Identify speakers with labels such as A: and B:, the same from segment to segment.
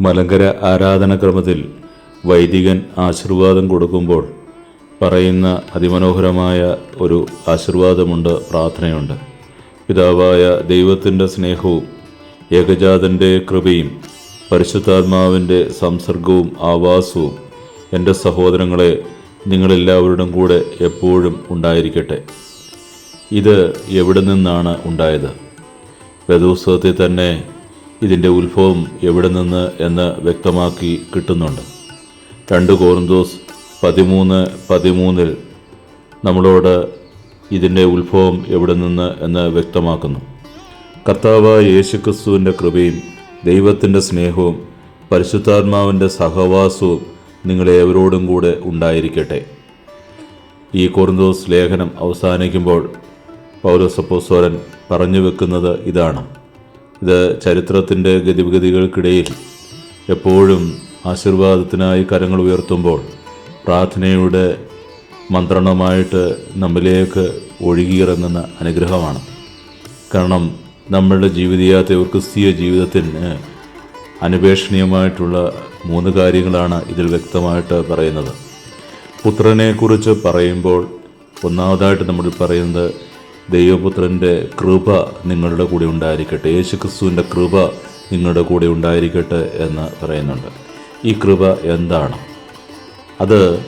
A: മലങ്കര ആരാധനക്രമത്തിൽ വൈദികൻ ആശീർവാദം കൊടുക്കുമ്പോൾ പറയുന്ന അതിമനോഹരമായ ഒരു ആശീർവാദമുണ്ട് പ്രാർത്ഥനയുണ്ട്. പിതാവായ ദൈവത്തിന്റെ സ്നേഹവും ഏകജാതന്റെ കൃപയും പരിശുദ്ധാത്മാവിന്റെ സംസർഗവും ആവാസവും എന്റെ സഹോദരങ്ങളെ നിങ്ങളെല്ലാവരുടെയും കൂടെ എപ്പോഴും ഉണ്ടായിരിക്കട്ടെ. ഇത് എവിടെ നിന്നാണ് ഉണ്ടായത്? വേദോത്സവത്തിൽ തന്നെ ഇതിന്റെ ഉത്ഭവം എവിടെ നിന്ന് എന്ന് വ്യക്തമാക്കി കിട്ടുന്നുണ്ട്. രണ്ട് കോറിന്തോസ് പതിമൂന്ന് പതിമൂന്നിൽ നമ്മളോട് ഇതിന്റെ ഉത്ഭവം എവിടെ നിന്ന് എന്ന് വ്യക്തമാക്കുന്നു. കർത്താവായ യേശുക്രിസ്തുവിന്റെ കൃപയും ദൈവത്തിന്റെ സ്നേഹവും പരിശുദ്ധാത്മാവിന്റെ സഹവാസവും നിങ്ങളെ എവരോടും കൂടെ ഉണ്ടായിരിക്കട്ടെ. ഈ കോറിന്തോസ് ലേഖനം അവസാനിക്കുമ്പോൾ പൗരസപ്പോസ്വരൻ പറഞ്ഞു വെക്കുന്നത് ഇതാണ്. ഇത് ചരിത്രത്തിന്റെ ഗതിവിഗതികൾക്കിടയിൽ എപ്പോഴും ആശീർവാദത്തിനായി കരങ്ങൾ ഉയർത്തുമ്പോൾ പ്രാർത്ഥനയുടെ മന്ത്രണമായിട്ട് നമ്മിലേക്ക് ഒഴുകിയിറങ്ങുന്ന അനുഗ്രഹമാണ്. കാരണം നമ്മളുടെ ജീവിതയാത്ര ക്രിസ്തീയ ജീവിതത്തിന് അനുപേക്ഷണീയമായിട്ടുള്ള മൂന്ന് കാര്യങ്ങളാണ് ഇതിൽ വ്യക്തമായിട്ട് പറയുന്നത്. പുത്രനെക്കുറിച്ച് പറയുമ്പോൾ ഒന്നാമതായിട്ട് നമ്മൾ പറയുന്നത് ദൈവപുത്രന്റെ കൃപ നിങ്ങളുടെ കൂടെ ഉണ്ടായിരിക്കട്ടെ. യേശുക്രിസ്തുവിന്റെ കൃപ നിങ്ങളുടെ കൂടെ ഉണ്ടായിരിക്കട്ടെ എന്ന് പറയുന്നുണ്ട്. ഈ കൃപ എന്താണ്? അത്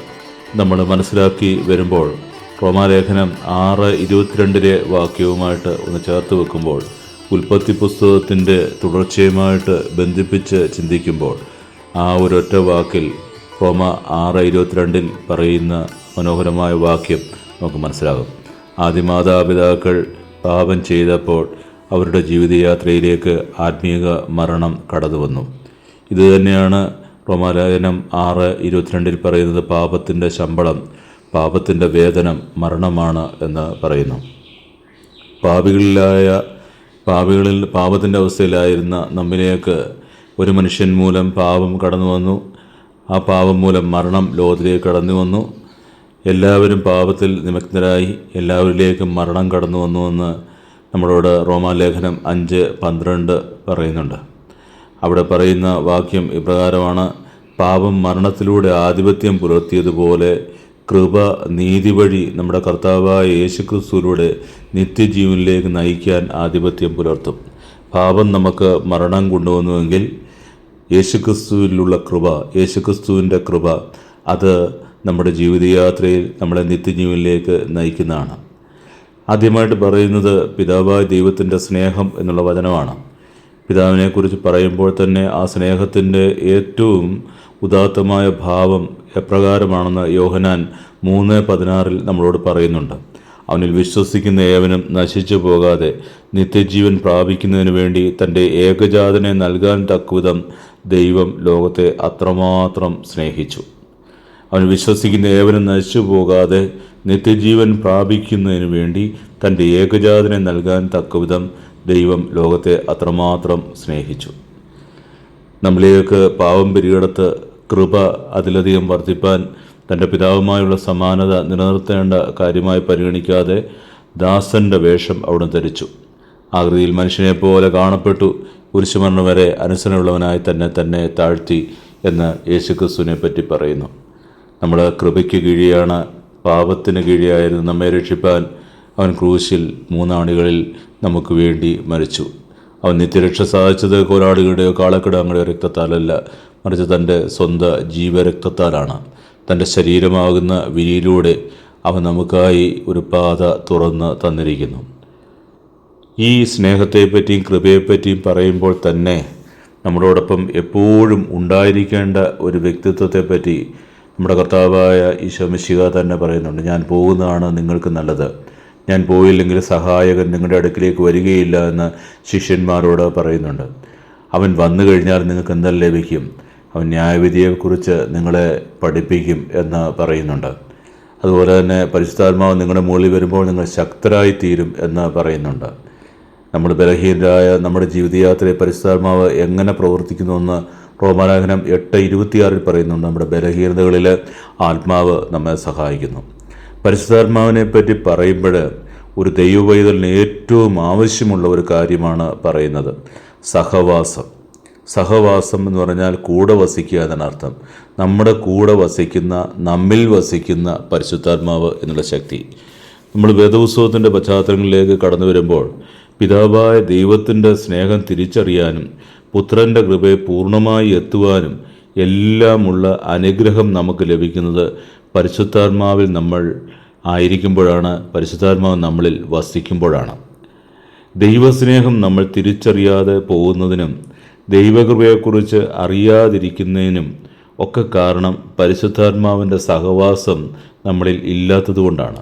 A: നമ്മൾ മനസ്സിലാക്കി വരുമ്പോൾ റോമാലേഖനം ആറ് ഇരുപത്തിരണ്ടിലെ വാക്യവുമായിട്ട് ഒന്ന് ചേർത്ത് വെക്കുമ്പോൾ ഉൽപ്പത്തി പുസ്തകത്തിന്റെ തുടർച്ചയുമായിട്ട് ബന്ധിപ്പിച്ച് ചിന്തിക്കുമ്പോൾ ആ ഒരൊറ്റ വാക്കിൽ റോമ ആറ് ഇരുപത്തിരണ്ടിൽ പറയുന്ന മനോഹരമായ വാക്യം നമുക്ക് മനസ്സിലാകും. ആദിമാതാപിതാക്കൾ പാപം ചെയ്തപ്പോൾ അവരുടെ ജീവിതയാത്രയിലേക്ക് ആത്മീയ മരണം കടന്നു വന്നു ഇതുതന്നെയാണ് റോമാലയനം ആറ് ഇരുപത്തിരണ്ടിൽ പറയുന്നത് പാപത്തിന്റെ ശമ്പളം പാപത്തിന്റെ വേതനം മരണമാണ് എന്ന് പറയുന്നു. പാപികളിലായ പാപികളിൽ പാപത്തിന്റെ അവസ്ഥയിലായിരുന്ന നമ്മിലേക്ക് ഒരു മനുഷ്യൻ മൂലം പാപം കടന്നു വന്നു ആ പാപം മൂലം മരണം ലോകത്തിലേക്ക് കടന്നു വന്നു എല്ലാവരും പാപത്തിൽ നിമഗ്നരായി എല്ലാവരിലേക്കും മരണം കടന്നു വന്നുവെന്ന് നമ്മളോട് റോമാലേഖനം അഞ്ച് പന്ത്രണ്ട് പറയുന്നുണ്ട്. അവിടെ പറയുന്ന വാക്യം ഇപ്രകാരമാണ് പാപം മരണത്തിലൂടെ ആധിപത്യം പുലർത്തിയതുപോലെ കൃപ നീതി വഴി നമ്മുടെ കർത്താവായ യേശുക്രിസ്തുവിലൂടെ നിത്യജീവനിലേക്ക് നയിക്കാൻ ആധിപത്യം പുലർത്തും. പാപം നമുക്ക് മരണം കൊണ്ടുവന്നുവെങ്കിൽ യേശുക്രിസ്തുവിലുള്ള കൃപ യേശുക്രിസ്തുവിന്റെ കൃപ അത് നമ്മുടെ ജീവിതയാത്രയിൽ നമ്മളെ നിത്യജീവനിലേക്ക് നയിക്കുന്നതാണ്. ആദ്യമായിട്ട് പറയുന്നത് പിതാവായ ദൈവത്തിന്റെ സ്നേഹം എന്നുള്ള വചനമാണ്. പിതാവിനെക്കുറിച്ച് പറയുമ്പോൾ തന്നെ ആ സ്നേഹത്തിന്റെ ഏറ്റവും ഉദാത്തമായ ഭാവം എപ്രകാരമാണെന്ന് യോഹനാൻ മൂന്ന് പതിനാറിൽ നമ്മളോട് പറയുന്നുണ്ട്. അവനിൽ വിശ്വസിക്കുന്ന ഏവനും നശിച്ചു പോകാതെ നിത്യജീവൻ പ്രാപിക്കുന്നതിന് വേണ്ടി തന്റെ ഏകജാതനെ നൽകാൻ തക്കവിധം ദൈവം ലോകത്തെ അത്രമാത്രം സ്നേഹിച്ചു. അവൻ വിശ്വസിക്കുന്ന ഏവനും നശിച്ചു പോകാതെ നിത്യജീവൻ പ്രാപിക്കുന്നതിനു വേണ്ടി തന്റെ ഏകജാതനെ നൽകാൻ തക്കവിധം ദൈവം ലോകത്തെ അത്രമാത്രം സ്നേഹിച്ചു. നമ്മളിലേക്ക് പാവം പിരികടത്ത് കൃപ അതിലധികം വർദ്ധിപ്പാൻ തന്റെ പിതാവുമായുള്ള സമാനത നിലനിർത്തേണ്ട കാര്യമായി പരിഗണിക്കാതെ ദാസന്റെ വേഷം അവിടെ ധരിച്ചു. ആകൃതിയിൽ മനുഷ്യനെ പോലെ കാണപ്പെട്ടു കുരിശുമരണം വരെ അനുസരണമുള്ളവനായി തന്നെ തന്നെ താഴ്ത്തി എന്ന് യേശുക്രിസ്തുവിനെ പറ്റി പറയുന്നു. നമ്മൾ കൃപയ്ക്ക് കീഴിയാണ് പാപത്തിന് കീഴിയായിരുന്നു നമ്മെ രക്ഷിപ്പാൻ. അവൻ ക്രൂശിൽ മൂന്നാണികളിൽ നമുക്ക് വേണ്ടി മരിച്ചു. അവൻ നിത്യരക്ഷ സാധിച്ചത് കോലാടുകളുടെയോ കാളക്കിടാങ്ങളുടെയോ രക്തത്താലല്ല. മറിച്ച് തന്റെ സ്വന്തം ജീവരക്തത്താലാണ്. തന്റെ ശരീരമാകുന്ന വിരിയിലൂടെ അവൻ നമുക്കായി ഒരു പാത തുറന്ന് തന്നിരിക്കുന്നു. ഈ സ്നേഹത്തെപ്പറ്റിയും കൃപയെപ്പറ്റിയും പറയുമ്പോൾ തന്നെ നമ്മളോടൊപ്പം എപ്പോഴും ഉണ്ടായിരിക്കേണ്ട ഒരു വ്യക്തിത്വത്തെപ്പറ്റി നമ്മുടെ കർത്താവായ ഈശോമിശിക തന്നെ പറയുന്നുണ്ട് ഞാൻ പോകുന്നതാണ് നിങ്ങൾക്ക് നല്ലത്. ഞാൻ പോയില്ലെങ്കിൽ സഹായകൻ നിങ്ങളുടെ അടുക്കിലേക്ക് വരികയില്ല എന്ന് ശിഷ്യന്മാരോട് പറയുന്നുണ്ട്. അവൻ വന്നു കഴിഞ്ഞാൽ നിങ്ങൾക്ക് എന്തെല്ലാം ലഭിക്കും? അവൻ ന്യായവിധിയെക്കുറിച്ച് നിങ്ങളെ പഠിപ്പിക്കും എന്ന് പറയുന്നുണ്ട്. അതുപോലെ തന്നെ പരിശുദ്ധാത്മാവ് നിങ്ങളുടെ മുകളിൽ വരുമ്പോൾ നിങ്ങൾ ശക്തരായി തീരും എന്ന് പറയുന്നുണ്ട്. നമ്മൾ ബലഹീനരായ നമ്മുടെ ജീവിതയാത്രയെ പരിശുദ്ധാത്മാവ് എങ്ങനെ പ്രവർത്തിക്കുന്നുവെന്ന് റോമാലേഖനം എട്ട് ഇരുപത്തിയാറിൽ പറയുന്നുണ്ട് നമ്മുടെ ബലഹീനതകളിൽ ആത്മാവ് നമ്മെ സഹായിക്കുന്നു. പരിശുദ്ധാത്മാവിനെ പറ്റി പറയുമ്പോൾ ഒരു ദൈവവൈതലിന് ഏറ്റവും ആവശ്യമുള്ള ഒരു കാര്യമാണ് പറയുന്നത് സഹവാസം. സഹവാസം എന്ന് പറഞ്ഞാൽ കൂടെ വസിക്കുക എന്നർത്ഥം നമ്മുടെ കൂടെ വസിക്കുന്ന നമ്മിൽ വസിക്കുന്ന പരിശുദ്ധാത്മാവ് എന്നുള്ള ശക്തി. നമ്മൾ വേദോത്സവത്തിന്റെ പശ്ചാത്തലങ്ങളിലേക്ക് കടന്നു വരുമ്പോൾ പിതാവായ ദൈവത്തിന്റെ സ്നേഹം തിരിച്ചറിയാനും പുത്രന്റെ കൃപയെ പൂർണമായി എത്തുവാനും എല്ലാമുള്ള അനുഗ്രഹം നമുക്ക് ലഭിക്കുന്നത് പരിശുദ്ധാത്മാവിൽ നമ്മൾ ആയിരിക്കുമ്പോഴാണ് പരിശുദ്ധാത്മാവ് നമ്മളിൽ വസിക്കുമ്പോഴാണ്. ദൈവസ്നേഹം നമ്മൾ തിരിച്ചറിയാതെ പോകുന്നതിനും ദൈവകൃപയെക്കുറിച്ച് അറിയാതിരിക്കുന്നതിനും ഒക്കെ കാരണം പരിശുദ്ധാത്മാവിന്റെ സഹവാസം നമ്മളിൽ ഇല്ലാത്തതുകൊണ്ടാണ്.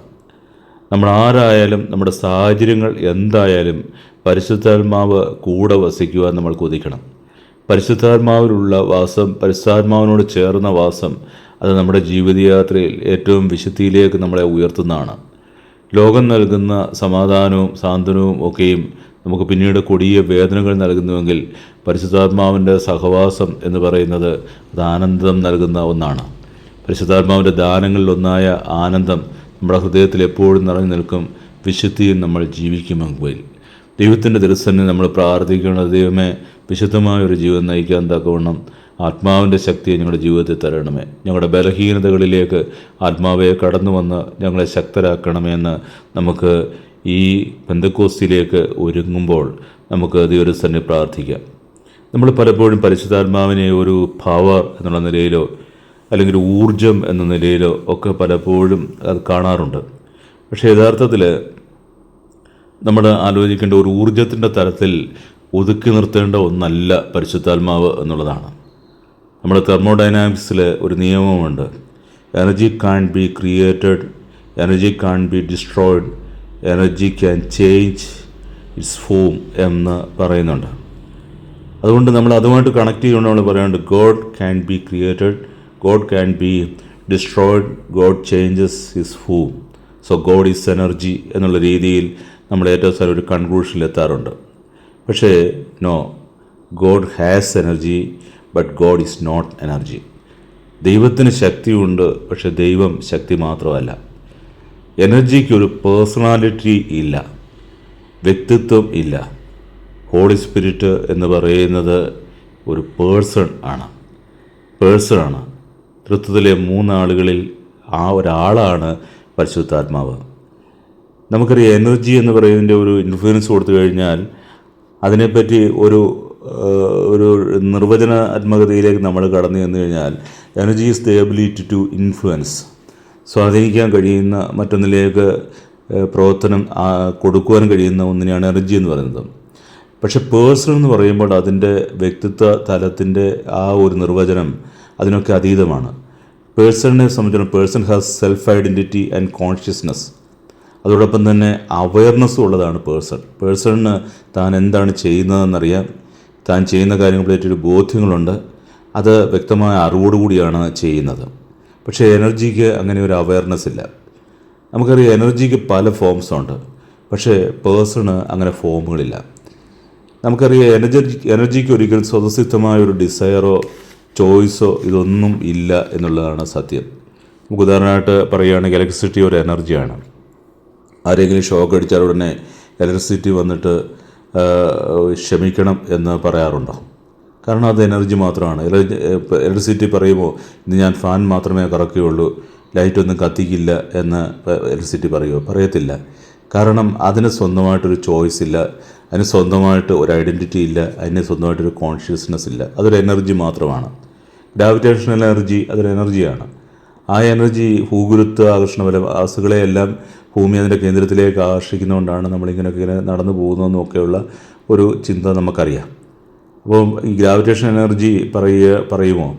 A: നമ്മൾ ആരായാലും നമ്മുടെ സാഹചര്യങ്ങൾ എന്തായാലും പരിശുദ്ധാത്മാവ് കൂടെ വസിക്കുവാൻ നമ്മൾ കൊതിക്കണം. പരിശുദ്ധാത്മാവിലുള്ള വാസം പരിശുദ്ധാത്മാവിനോട് ചേർന്ന വാസം അത് നമ്മുടെ ജീവിതയാത്രയിൽ ഏറ്റവും വിശുദ്ധിയിലേക്ക് നമ്മളെ ഉയർത്തുന്നതാണ്. ലോകം നൽകുന്ന സമാധാനവും സാന്ത്വനവും ഒക്കെയും നമുക്ക് പിന്നീട് കൊടിയ വേദനകൾ നൽകുന്നുവെങ്കിൽ പരിശുദ്ധാത്മാവിന്റെ സഹവാസം എന്ന് പറയുന്നത് അത് ആനന്ദം നൽകുന്ന ഒന്നാണ്. പരിശുദ്ധാത്മാവിന്റെ ദാനങ്ങളിലൊന്നായ ആനന്ദം നമ്മുടെ ഹൃദയത്തിൽ എപ്പോഴും നിറഞ്ഞു നിൽക്കും വിശുദ്ധിയും നമ്മൾ ജീവിക്കുമെങ്കിൽ. ദൈവത്തിന്റെ തിരുസന്നെ നമ്മൾ പ്രാർത്ഥിക്കണം. ദൈവമേ വിശുദ്ധമായ ഒരു ജീവിതം നയിക്കാൻ തക്കവണ്ണം ആത്മാവിന്റെ ശക്തിയെ ഞങ്ങളുടെ ജീവിതത്തിൽ തരണമേ. ഞങ്ങളുടെ ബലഹീനതകളിലേക്ക് ആത്മാവെ കടന്നു വന്ന് ഞങ്ങളെ ശക്തരാക്കണമേ എന്ന് നമുക്ക് ഈ ബന്ധക്കോസ്തിയിലേക്ക് ഒരുങ്ങുമ്പോൾ നമുക്ക് ദൈവസന്നെ പ്രാർത്ഥിക്കാം. നമ്മൾ പലപ്പോഴും പരിശുദ്ധാത്മാവിനെ ഒരു പവർ എന്നുള്ള നിലയിലോ അല്ലെങ്കിൽ ഊർജം എന്ന നിലയിലോ ഒക്കെ പലപ്പോഴും അത് കാണാറുണ്ട്. പക്ഷേ യഥാർത്ഥത്തിൽ നമ്മൾ ആലോചിക്കേണ്ട ഒരു ഊർജത്തിന്റെ തരത്തിൽ ഒതുക്കി നിർത്തേണ്ട ഒന്നല്ല പരിശുദ്ധാത്മാവ് എന്നുള്ളതാണ്. നമ്മൾ തെർമോഡൈനാമിക്സിൽ ഒരു നിയമമുണ്ട്. Energy can be created energy can be destroyed energy can change its form എന്ന് പറയുന്നുണ്ട്. അതുകൊണ്ട് നമ്മൾ അതുമായിട്ട് കണക്ട് ചെയ്യുമ്പോൾ നമ്മൾ പറയുന്നുണ്ട് God can be created God can be destroyed God changes his form so God is energy എന്നുള്ള രീതിയിൽ നമ്മൾ ഏറ്റവും സാരം ഒരു കൺക്ലൂഷനിൽ എത്താറുണ്ട്. പക്ഷേ no God has energy but God is not energy ദൈവത്തിന് ശക്തിയുണ്ട് പക്ഷെ ദൈവം ശക്തി മാത്രമല്ല. എനർജിക്ക് ഒരു പേഴ്സണാലിറ്റി ഇല്ല. വ്യക്തിത്വം ഇല്ല. ഹോളി സ്പിരിറ്റ് എന്ന് പറയുന്നത് ഒരു പേഴ്സൺ ആണ്. പേഴ്സൺ ആണ്. തൃത്വത്തിലെ മൂന്നാളുകളിൽ ആ ഒരാളാണ് പരിശുദ്ധാത്മാവ്. നമുക്കറിയാം എനർജി എന്ന് പറയുന്നതിന്റെ ഒരു ഇൻഫ്ലുവൻസ് കൊടുത്തു കഴിഞ്ഞാൽ അതിനെപ്പറ്റി ഒരു ഒരു നിർവചനാത്മകതയിലേക്ക് നമ്മൾ കടന്നു ചെന്ന് കഴിഞ്ഞാൽ energy is the to influence സ്വാധീനിക്കാൻ കഴിയുന്ന മറ്റൊന്നിലേക്ക് പ്രവർത്തനം കൊടുക്കുവാൻ കഴിയുന്ന ഒന്നിനെയാണ് എനർജി എന്ന് പറയുന്നത്. പക്ഷെ പേഴ്സൺ എന്ന് പറയുമ്പോൾ അതിന്റെ വ്യക്തിത്വ തലത്തിന്റെ ആ ഒരു നിർവചനം അതിനൊക്കെ അതീതമാണ്. പേഴ്സണിനെ സംബന്ധിച്ചിടത്തോളം person has self identity and consciousness അതോടൊപ്പം തന്നെ അവയർനെസ്സും ഉള്ളതാണ് പേഴ്സൺ. പേഴ്സണിന് താൻ എന്താണ് ചെയ്യുന്നതെന്നറിയാം താൻ ചെയ്യുന്ന കാര്യങ്ങളെ ബോധ്യങ്ങളുണ്ട്. അത് വ്യക്തമായ അറിവോടുകൂടിയാണ് ചെയ്യുന്നത്. പക്ഷേ എനർജിക്ക് അങ്ങനെ ഒരു അവയർനെസ് ഇല്ല. നമുക്കറിയാം എനർജിക്ക് പല ഫോംസ് ഉണ്ട്. പക്ഷേ പേഴ്സണ് അങ്ങനെ ഫോമുകളില്ല. നമുക്കറിയാം എനർജി എനർജിക്ക് ഒരിക്കലും സ്വതസിദ്ധമായ ഒരു ഡിസയറോ ചോയ്സോ ഇതൊന്നും ഇല്ല എന്നുള്ളതാണ് സത്യം. നമുക്ക് ഉദാഹരണമായിട്ട് പറയുകയാണെങ്കിൽ ഇലക്ട്രിസിറ്റി ഒരു എനർജിയാണ് ആരെങ്കിലും ഷോക്ക് അടിച്ചാൽ ഉടനെ ഇലക്ട്രിസിറ്റി വന്നിട്ട് ക്ഷമിക്കണം എന്ന് പറയാറുണ്ടോ? കാരണം അത് എനർജി മാത്രമാണ്. ഇലക്ട്രിസിറ്റി പറയുമ്പോൾ ഇന്ന് ഞാൻ ഫാൻ മാത്രമേ കറക്കുകയുള്ളൂ ലൈറ്റൊന്നും കത്തിക്കില്ല എന്ന് ഇലക്ട്രിസിറ്റി പറയുമോ പറയത്തില്ല. കാരണം അതിന് സ്വന്തമായിട്ടൊരു ചോയ്സ് ഇല്ല അതിന് സ്വന്തമായിട്ട് ഒരു ഐഡന്റിറ്റി ഇല്ല അതിന് സ്വന്തമായിട്ടൊരു കോൺഷ്യസ്നെസ് ഇല്ല. അതൊരു എനർജി മാത്രമാണ്. ഗ്രാവിറ്റേഷണൽ എനർജി അതൊരു എനർജിയാണ് ആ എനർജി ഭൂഗുരുത്വ ആകർഷണ വാസുകളെയെല്ലാം ഭൂമി അതിന്റെ കേന്ദ്രത്തിലേക്ക് ആകർഷിക്കുന്നതുകൊണ്ടാണ് നമ്മളിങ്ങനെയൊക്കെ ഇങ്ങനെ നടന്നു പോകുന്നതെന്നൊക്കെയുള്ള ഒരു ചിന്ത നമുക്കറിയാം. അപ്പോൾ ഈ ഗ്രാവിറ്റേഷൻ എനർജി പറയുക പറയുമോ?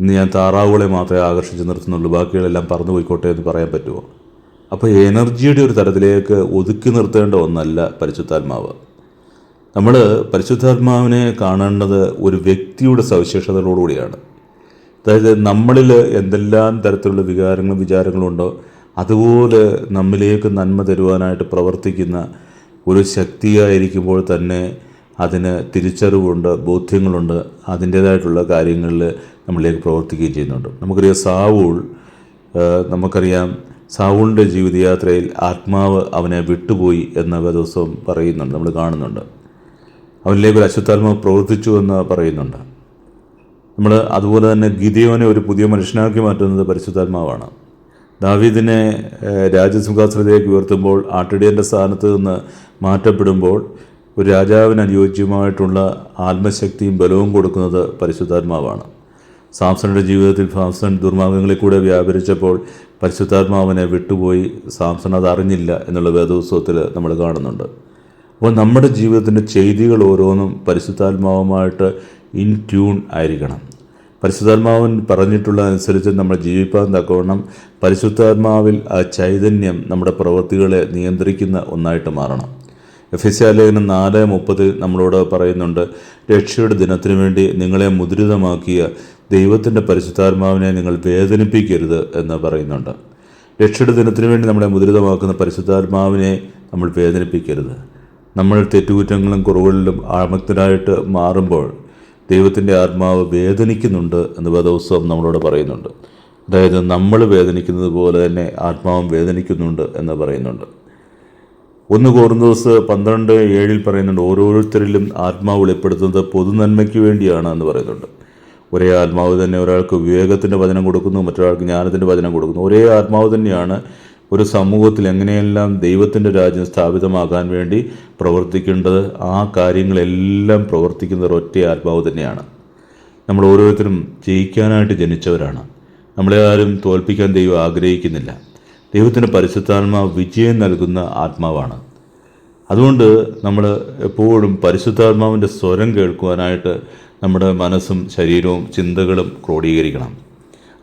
A: ഇന്ന് ഞാൻ താറാവുകളെ മാത്രമേ ആകർഷിച്ച് നിർത്തുന്നുള്ളൂ ബാക്കികളെല്ലാം പറന്നു പോയിക്കോട്ടെ എന്ന് പറയാൻ പറ്റുമോ? അപ്പോൾ എനർജിയുടെ ഒരു തരത്തിലേക്ക് ഒതുക്കി നിർത്തേണ്ട ഒന്നല്ല പരിശുദ്ധാത്മാവ്. നമ്മൾ പരിശുദ്ധാത്മാവിനെ കാണേണ്ടത് ഒരു വ്യക്തിയുടെ സവിശേഷതകളോടുകൂടിയാണ്. അതായത് നമ്മളിൽ എന്തെല്ലാം തരത്തിലുള്ള വികാരങ്ങളും വിചാരങ്ങളും ഉണ്ടോ അതുപോലെ നമ്മിലേക്ക് നന്മ തരുവാനായിട്ട് പ്രവർത്തിക്കുന്ന ഒരു ശക്തിയായിരിക്കുമ്പോൾ തന്നെ അതിന് തിരിച്ചറിവുണ്ട് ബോധ്യങ്ങളുണ്ട് അതിന്റേതായിട്ടുള്ള കാര്യങ്ങളിൽ നമ്മളിലേക്ക് പ്രവർത്തിക്കുകയും ചെയ്യുന്നുണ്ട്. നമുക്കറിയാം സാവൂൾ നമുക്കറിയാം സാവൂളിന്റെ ജീവിതയാത്രയിൽ ആത്മാവ് അവനെ വിട്ടുപോയി എന്ന ദിവസവും പറയുന്നുണ്ട് നമ്മൾ കാണുന്നുണ്ട്. അവനിലേക്ക് ഒരു അശുദ്ധാത്മാവ് പ്രവർത്തിച്ചു എന്ന് പറയുന്നുണ്ട്. നമ്മൾ അതുപോലെ തന്നെ ഗിദിയോനെ ഒരു പുതിയ മനുഷ്യനാക്കി മാറ്റുന്നത് പരിശുദ്ധാത്മാവാണ്. ദാവീദിനെ രാജസിംഹാസനത്തിലേക്ക് ഉയർത്തുമ്പോൾ ആട്ടിടിയന്റെ സ്ഥാനത്ത് നിന്ന് മാറ്റപ്പെടുമ്പോൾ ഒരു രാജാവിന് അനുയോജ്യമായിട്ടുള്ള ആത്മശക്തിയും ബലവും കൊടുക്കുന്നത് പരിശുദ്ധാത്മാവാണ്. സാംസണിന്റെ ജീവിതത്തിൽ സാംസൺ ദുർമാർഗങ്ങളിൽ കൂടെ വ്യാപരിച്ചപ്പോൾ പരിശുദ്ധാത്മാവിനെ വിട്ടുപോയി സാംസൺ അത് അറിഞ്ഞില്ല എന്നുള്ള വേദോത്സവത്തിൽ നമ്മൾ കാണുന്നുണ്ട്. അപ്പോൾ നമ്മുടെ ജീവിതത്തിന്റെ ചെയ്തികൾ ഓരോന്നും പരിശുദ്ധാത്മാവുമായിട്ട് ഇൻ ട്യൂൺ ആയിരിക്കണം. പരിശുദ്ധാത്മാവൻ പറഞ്ഞിട്ടുള്ള അനുസരിച്ച് നമ്മൾ ജീവിപ്പാൻ തക്കവണ്ണം പരിശുദ്ധാത്മാവിൽ ആ ചൈതന്യം നമ്മുടെ പ്രവൃത്തികളെ നിയന്ത്രിക്കുന്ന ഒന്നായിട്ട് മാറണം. എഫ് എസ് ആലേഖനം നാല് മുപ്പത് നമ്മളോട് പറയുന്നുണ്ട് രക്ഷയുടെ ദിനത്തിനു വേണ്ടി നിങ്ങളെ മുദ്രിതമാക്കിയ ദൈവത്തിന്റെ പരിശുദ്ധാത്മാവിനെ നിങ്ങൾ വേദനിപ്പിക്കരുത് എന്ന് പറയുന്നുണ്ട്. രക്ഷയുടെ ദിനത്തിനു വേണ്ടി നമ്മളെ മുദ്രിതമാക്കുന്ന പരിശുദ്ധാത്മാവിനെ നമ്മൾ വേദനിപ്പിക്കരുത്. നമ്മൾ തെറ്റുകുറ്റങ്ങളും കുറവുകളിലും ആമക്തരായിട്ട് മാറുമ്പോൾ ദൈവത്തിന്റെ ആത്മാവ് വേദനിക്കുന്നുണ്ട് എന്ന് വേദോത്സവം നമ്മളോട് പറയുന്നുണ്ട്. അതായത് നമ്മൾ വേദനിക്കുന്നത് പോലെ തന്നെ ആത്മാവും വേദനിക്കുന്നുണ്ട് എന്ന് പറയുന്നുണ്ട്. ഒന്ന് കോർന്നോസ് പന്ത്രണ്ട് ഏഴിൽ പറയുന്നുണ്ട് ഓരോരുത്തരിലും ആത്മാവ് വെളിപ്പെടുത്തുന്നത് പൊതുനന്മയ്ക്ക് വേണ്ടിയാണ് എന്ന് പറയുന്നുണ്ട്. ഒരേ ആത്മാവ് തന്നെ ഒരാൾക്ക് വിവേകത്തിന്റെ വചനം കൊടുക്കുന്നു മറ്റൊരാൾക്ക് ജ്ഞാനത്തിന്റെ വചനം കൊടുക്കുന്നു. ഒരേ ആത്മാവ് തന്നെയാണ് ഒരു സമൂഹത്തിൽ എങ്ങനെയെല്ലാം ദൈവത്തിന്റെ രാജ്യം സ്ഥാപിതമാകാൻ വേണ്ടി പ്രവർത്തിക്കേണ്ടത് ആ കാര്യങ്ങളെല്ലാം പ്രവർത്തിക്കുന്ന ഒരൊറ്റ ആത്മാവ് തന്നെയാണ്. നമ്മൾ ഓരോരുത്തരും ജയിക്കാനായിട്ട് ജനിച്ചവരാണ്. നമ്മളെ ആരും തോൽപ്പിക്കാൻ ദൈവം ആഗ്രഹിക്കുന്നില്ല. ദൈവത്തിന്റെ പരിശുദ്ധാത്മാവ് വിജയം നൽകുന്ന ആത്മാവാണ്. അതുകൊണ്ട് നമ്മൾ എപ്പോഴും പരിശുദ്ധാത്മാവിന്റെ സ്വരം കേൾക്കുവാനായിട്ട് നമ്മുടെ മനസ്സും ശരീരവും ചിന്തകളും ക്രോഡീകരിക്കണം.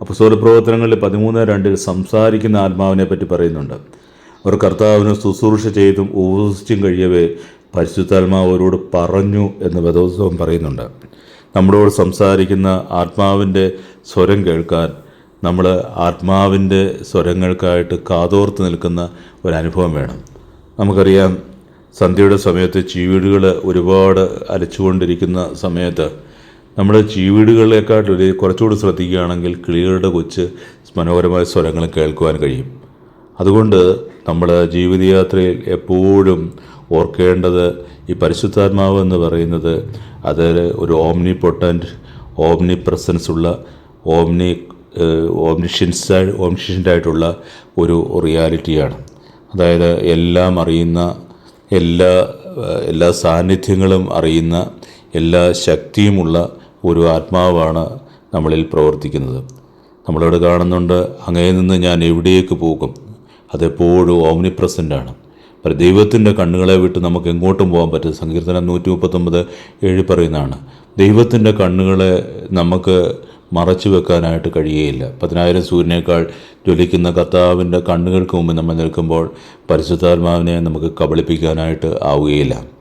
A: അപ്പോൾ സ്വരപ്രവർത്തനങ്ങളിൽ പതിമൂന്ന് രണ്ടിൽ സംസാരിക്കുന്ന ആത്മാവിനെ പറ്റി പറയുന്നുണ്ട്. അവർ കർത്താവിന് ശുശ്രൂഷ ചെയ്തും ഉപസിച്ചും കഴിയവേ പരിശുദ്ധാത്മാവ് അവരോട് പറഞ്ഞു എന്ന് വേദോത്സവം പറയുന്നുണ്ട്. നമ്മളോട് സംസാരിക്കുന്ന ആത്മാവിന്റെ സ്വരം കേൾക്കാൻ നമ്മൾ ആത്മാവിന്റെ സ്വരങ്ങൾക്കായിട്ട് കാതോർത്ത് നിൽക്കുന്ന ഒരു അനുഭവം വേണം. നമുക്കറിയാം സന്ധ്യയുടെ സമയത്ത് ചീവീടുകൾ ഒരുപാട് അലച്ചുകൊണ്ടിരിക്കുന്ന സമയത്ത് നമ്മൾ ഒരു കുറച്ചുകൂടി ശ്രദ്ധിക്കുകയാണെങ്കിൽ കിളികളുടെ കൊച്ച് മനോഹരമായ സ്വരങ്ങൾ കേൾക്കുവാൻ കഴിയും. അതുകൊണ്ട് നമ്മൾ ജീവിതയാത്രയിൽ എപ്പോഴും ഓർക്കേണ്ടത് ഈ പരിശുദ്ധാത്മാവ് എന്ന് പറയുന്നത് അത് ഒരു ഓംനി പൊട്ടന്റ് ഓംനി പ്രസൻസ് ഉള്ള ഓംനി ഓംനിഷ്യൻസ് ഓംനിഷ്യന്റായിട്ടുള്ള ഒരു റിയാലിറ്റിയാണ് അതായത് എല്ലാം അറിയുന്ന എല്ലാ എല്ലാ സാന്നിധ്യങ്ങളും അറിയുന്ന എല്ലാ ശക്തിയുമുള്ള ഒരു ആത്മാവാണ് നമ്മളിൽ പ്രവർത്തിക്കുന്നത്. നമ്മളിവിടെ കാണുന്നുണ്ട് അങ്ങേ നിന്ന് ഞാൻ എവിടേക്ക് പോകും? അതെപ്പോഴും ഓംനി പ്രസന്റാണ് അപ്പം ദൈവത്തിന്റെ കണ്ണുകളെ വിട്ട് നമുക്ക് എങ്ങോട്ടും പോകാൻ പറ്റും സങ്കീർത്തനം നൂറ്റി മുപ്പത്തൊമ്പത് ഏഴ് പറയുന്നതാണ് ദൈവത്തിന്റെ കണ്ണുകളെ നമുക്ക് മറച്ചു വെക്കാനായിട്ട് കഴിയുകയില്ല പതിനായിരം സൂര്യനേക്കാൾ ജ്വലിക്കുന്ന കർത്താവിന്റെ കണ്ണുകൾക്ക് മുമ്പ് നമ്മൾ നിൽക്കുമ്പോൾ പരിശുദ്ധാത്മാവിനെ നമുക്ക് കബളിപ്പിക്കാനായിട്ട് ആവുകയില്ല.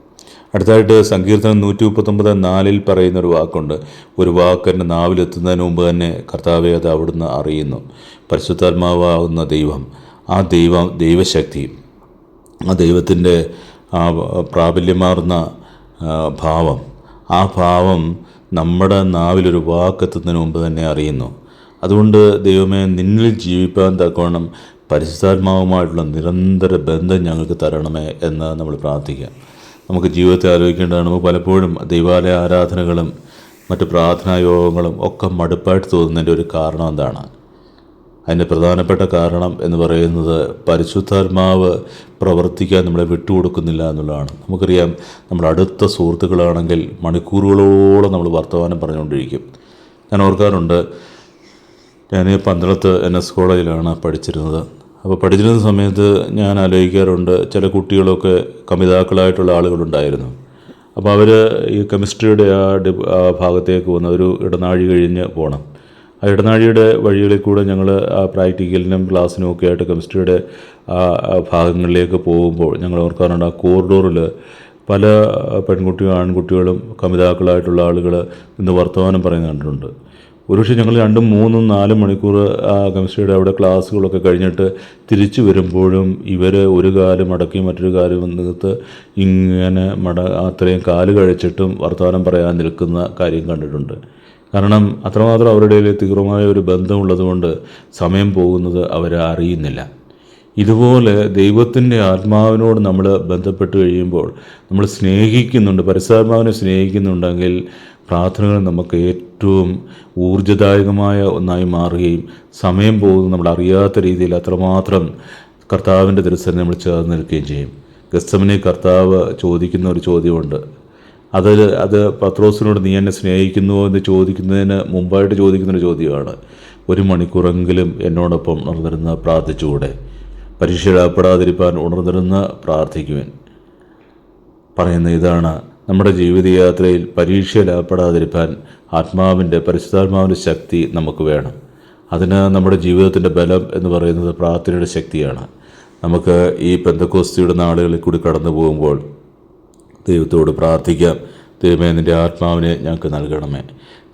A: അടുത്തായിട്ട് സങ്കീർത്തനം നൂറ്റി മുപ്പത്തൊമ്പത് നാലിൽ പറയുന്ന ഒരു വാക്കുണ്ട്. ഒരു വാക്ക് എന്റെ നാവിലെത്തുന്നതിന് മുമ്പ് തന്നെ കർത്താവെ അത് അവിടുന്ന് അറിയുന്നു. പരിശുദ്ധാത്മാവാകുന്ന ദൈവം ആ ദൈവം ദൈവശക്തി ആ ദൈവത്തിന്റെ ആ പ്രാബല്യമാർന്ന ഭാവം ആ ഭാവം നമ്മുടെ നാവിലൊരു വാക്കെത്തുന്നതിന് മുമ്പ് തന്നെ അറിയുന്നു. അതുകൊണ്ട് ദൈവമേ നിന്നിൽ ജീവിപ്പാൻ തക്കവണ്ണം പരിശുദ്ധാത്മാവുമായിട്ടുള്ള നിരന്തര ബന്ധം ഞങ്ങൾക്ക് തരണമേ എന്ന് നമ്മൾ പ്രാർത്ഥിക്കാം. നമുക്ക് ജീവിതത്തെ ആലോചിക്കേണ്ടതാണ്. നമുക്ക് പലപ്പോഴും ദൈവാലയ ആരാധനകളും മറ്റ് പ്രാർത്ഥനാ യോഗങ്ങളും ഒക്കെ മടുപ്പായിട്ട് തോന്നുന്നതിന്റെ ഒരു കാരണം എന്താണ്? അതിന്റെ പ്രധാനപ്പെട്ട കാരണം എന്ന് പറയുന്നത് പരിശുദ്ധാത്മാവ് പ്രവർത്തിക്കാൻ നമ്മളെ വിട്ടുകൊടുക്കുന്നില്ല എന്നുള്ളതാണ്. നമുക്കറിയാം നമ്മുടെ അടുത്ത സുഹൃത്തുക്കളാണെങ്കിൽ മണിക്കൂറുകളോളം നമ്മൾ വർത്തമാനം പറഞ്ഞുകൊണ്ടിരിക്കും. ഞാൻ ഓർക്കാറുണ്ട് ഞാൻ പന്തളത്ത് എൻ എസ് കോളേജിലാണ് പഠിച്ചിരുന്നത്. അപ്പോൾ പഠിച്ചിരുന്ന സമയത്ത് ഞാൻ ആലോചിക്കാറുണ്ട് ചില കുട്ടികളൊക്കെ കമിതാക്കളായിട്ടുള്ള ആളുകളുണ്ടായിരുന്നു. അപ്പോൾ അവർ ഈ കെമിസ്ട്രിയുടെ ആ ഡി ആ ഭാഗത്തേക്ക് വന്ന ഒരു ഇടനാഴി കഴിഞ്ഞ് പോകണം ആ ഇടനാഴിയുടെ വഴികളിൽ കൂടെ ഞങ്ങൾ ആ പ്രാക്ടിക്കലിനും ക്ലാസ്സിനും ഒക്കെ ആയിട്ട് കെമിസ്ട്രിയുടെ ആ ഭാഗങ്ങളിലേക്ക് പോകുമ്പോൾ ഞങ്ങൾ ഓർക്കാറുണ്ട് ആ കോറിഡോറിൽ പല പെൺകുട്ടികളും ആൺകുട്ടികളും കമിതാക്കളായിട്ടുള്ള ആളുകൾ ഇന്ന് വർത്തമാനം പറയുന്നുണ്ട് ഒരുപക്ഷെ ഞങ്ങൾ രണ്ടും മൂന്നും നാലും മണിക്കൂർ കെമിസ്ട്രിയുടെ അവിടെ ക്ലാസ്സുകളൊക്കെ കഴിഞ്ഞിട്ട് തിരിച്ചു വരുമ്പോഴും ഇവർ ഒരു കാലം മടക്കി മറ്റൊരു കാലം നികത്ത് ഇങ്ങനെ മട അത്രയും കാൽ കഴിച്ചിട്ടും വർത്തമാനം പറയാൻ നിൽക്കുന്ന കാര്യം കണ്ടിട്ടുണ്ട്. കാരണം അത്രമാത്രം അവരുടെ തീവ്രമായ ഒരു ബന്ധമുള്ളതുകൊണ്ട് സമയം പോകുന്നത് അവരെ അറിയുന്നില്ല. ഇതുപോലെ ദൈവത്തിന്റെ ആത്മാവിനോട് നമ്മൾ ബന്ധപ്പെട്ട് കഴിയുമ്പോൾ നമ്മൾ സ്നേഹിക്കുന്നുണ്ട് പരിശുദ്ധാത്മാവിനെ സ്നേഹിക്കുന്നുണ്ടെങ്കിൽ പ്രാർത്ഥനകൾ നമുക്ക് ഏറ്റവും ഊർജദായകമായ ഒന്നായി മാറുകയും സമയം പോകുന്നത് നമ്മൾ അറിയാത്ത രീതിയിൽ അത്രമാത്രം കർത്താവിന്റെ തിരുസനെ നമ്മൾ ചേർന്ന് നിൽക്കുകയും ചെയ്യും. ഗസ്തമനെ കർത്താവ് ചോദിക്കുന്ന ഒരു ചോദ്യമുണ്ട്. അത് അത് പത്രോസിനോട് നീ എന്നെ സ്നേഹിക്കുന്നുവോ എന്ന് ചോദിക്കുന്നതിന് മുമ്പായിട്ട് ചോദിക്കുന്നൊരു ചോദ്യമാണ്. ഒരു മണിക്കൂറെങ്കിലും എന്നോടൊപ്പം ഉണർന്നിരുന്ന് പ്രാർത്ഥിച്ചുകൂടെ? പരീക്ഷയിലപ്പെടാതിരിക്കാൻ ഉണർന്നിരുന്ന് പ്രാർത്ഥിക്കുവാൻ. പറയുന്ന ഇതാണ് നമ്മുടെ ജീവിതയാത്രയിൽ പരീക്ഷയിലപ്പെടാതിരിക്കാൻ ആത്മാവിന്റെ പരിശുദ്ധാത്മാവിന്റെ ശക്തി നമുക്ക് വേണം. അതിന് നമ്മുടെ ജീവിതത്തിന്റെ ബലം എന്ന് പറയുന്നത് പ്രാർത്ഥനയുടെ ശക്തിയാണ്. നമുക്ക് ഈ പെന്തക്കോസ്തിയുടെ നാളുകളിൽ കൂടി കടന്നു പോകുമ്പോൾ ദൈവത്തോട് പ്രാർത്ഥിക്കാം. ദൈവമേ നിന്റെ ആത്മാവിനെ ഞങ്ങൾക്ക് നൽകണമേ.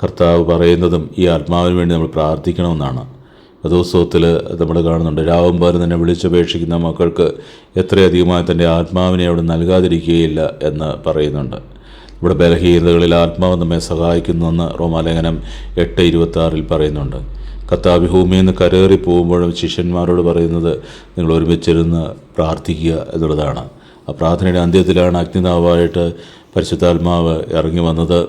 A: കർത്താവ് പറയുന്നതും ഈ ആത്മാവിന് വേണ്ടി നമ്മൾ പ്രാർത്ഥിക്കണമെന്നാണ്. ദിവസത്തിൽ നമ്മൾ കാണുന്നുണ്ട്. രാവും പാലും തന്നെ വിളിച്ചപേക്ഷിക്കുന്ന മക്കൾക്ക് എത്രയധികമായി തന്റെ ആത്മാവിനെ അവിടെ നൽകാതിരിക്കുകയില്ല എന്ന് പറയുന്നുണ്ട്. ഇവിടെ ബലഹീനതകളിൽ ആത്മാവ് നമ്മെ സഹായിക്കുന്നുവെന്ന് റോമാലേഖനം എട്ട് ഇരുപത്തി ആറിൽ പറയുന്നുണ്ട്. കത്താവി ഭൂമിയിൽ നിന്ന് കരേറി പോകുമ്പോഴും ശിഷ്യന്മാരോട് പറയുന്നത് നിങ്ങൾ ഒരുമിച്ചിരുന്ന് പ്രാർത്ഥിക്കുക എന്നുള്ളതാണ്. ആ പ്രാർത്ഥനയുടെ അന്ത്യത്തിലാണ് അഗ്നിനാവായിട്ട് പരിശുദ്ധാത്മാവ് ഇറങ്ങി വന്നത്.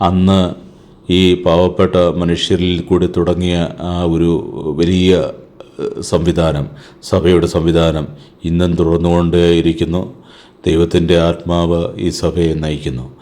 A: അന്ന് ഈ പാവപ്പെട്ട മനുഷ്യരിൽ കൂടി തുടങ്ങിയ ആ ഒരു വലിയ സംവിധാനം സഭയുടെ സംവിധാനം ഇന്നും തുടർന്നുകൊണ്ടേയിരിക്കുന്നു. ദൈവത്തിന്റെ ആത്മാവ് ഈ സഭയെ നയിക്കുന്നു.